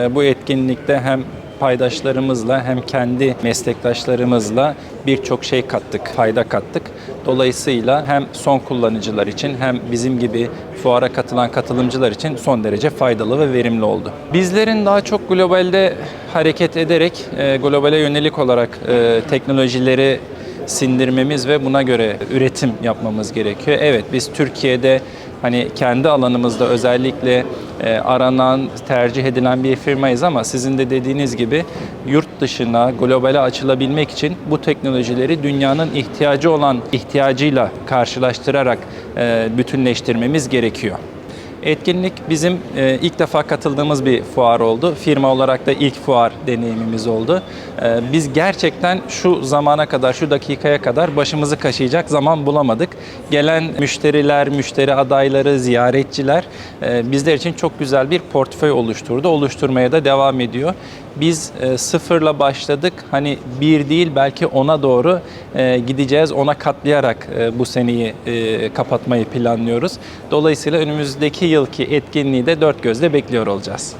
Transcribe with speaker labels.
Speaker 1: E, Bu etkinlikte hem paydaşlarımızla hem kendi meslektaşlarımızla birçok şey kattık, fayda kattık. Dolayısıyla hem son kullanıcılar için hem bizim gibi fuara katılan katılımcılar için son derece faydalı ve verimli oldu. Bizlerin daha çok globalde hareket ederek e, globale yönelik olarak e, teknolojileri sindirmemiz ve buna göre üretim yapmamız gerekiyor. Evet biz Türkiye'de hani kendi alanımızda özellikle e, aranan, tercih edilen bir firmayız ama sizin de dediğiniz gibi yurt dışına, globale açılabilmek için bu teknolojileri dünyanın ihtiyacı olan ihtiyacıyla karşılaştırarak e, bütünleştirmemiz gerekiyor. Etkinlik bizim e, ilk defa katıldığımız bir fuar oldu. Firma olarak da ilk fuar deneyimimiz oldu. E, biz gerçekten şu zamana kadar, şu dakikaya kadar başımızı kaşıyacak zaman bulamadık. Gelen müşteriler, müşteri adayları, ziyaretçiler e, bizler için çok güzel bir portföy oluşturdu. Oluşturmaya da devam ediyor. Biz sıfırla başladık. Hani bir değil belki ona doğru gideceğiz. Ona katlayarak bu seneyi kapatmayı planlıyoruz. Dolayısıyla önümüzdeki yılki etkinliği de dört gözle bekliyor olacağız.